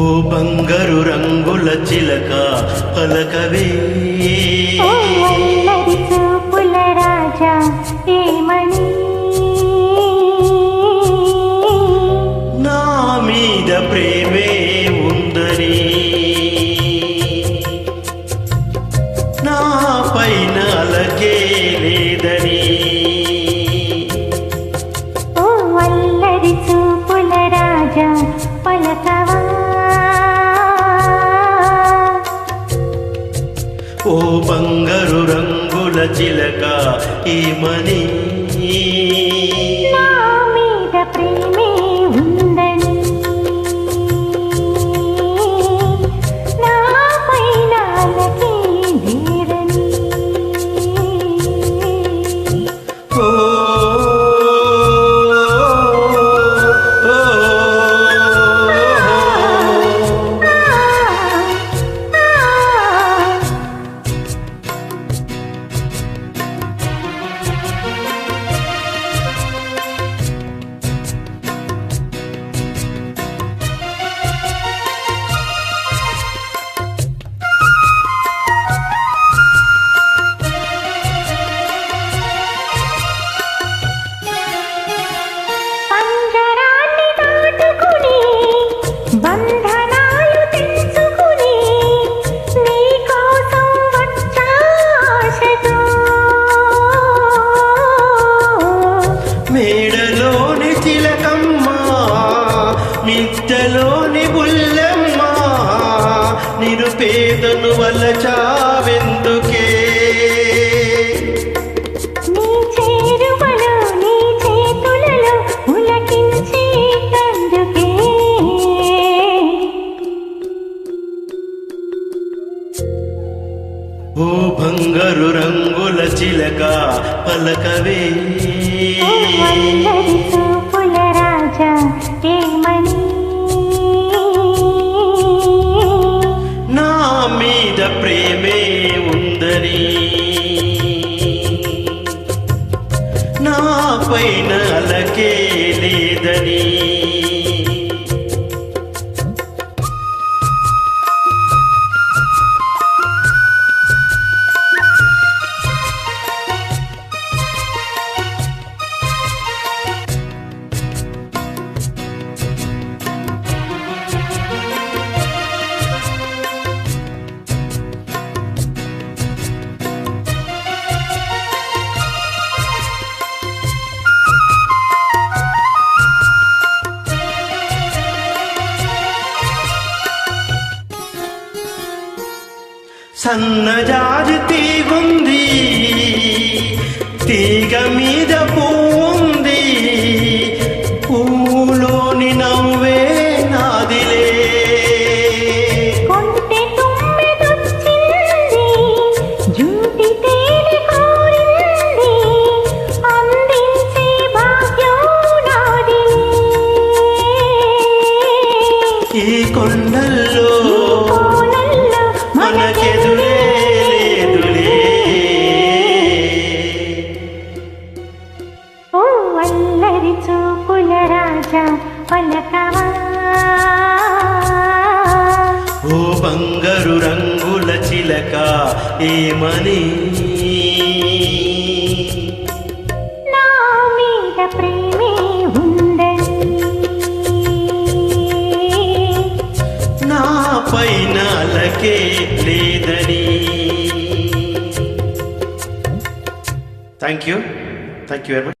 ఓ బంగారు రంగుల చిలక పలకవే. ఓ అల్లరి చూపుల రాజా ఏమని? నా మీద ప్రేమే ఉందని. నా పైన అలకే లేదని. చిలక ఏమని మిద్దలోని బుల్లమ్మ నిరుపేదను వలచావెందుకే? ఓ బంగారు రంగుల చిలక పలకవే. పైన అలకే లేదని. సన్నజాజి తీగుంది. తీగ మీద పువ్వుంది. పువ్వులోని నవ్వే నాదిలే. కొంటె తుమ్మెదొచ్చింది బంగారు రంగుల చిలక ఏమని నా మీద ప్రేమే ఉందని. నా పైన అలకే లేదని. Thank you thank you very much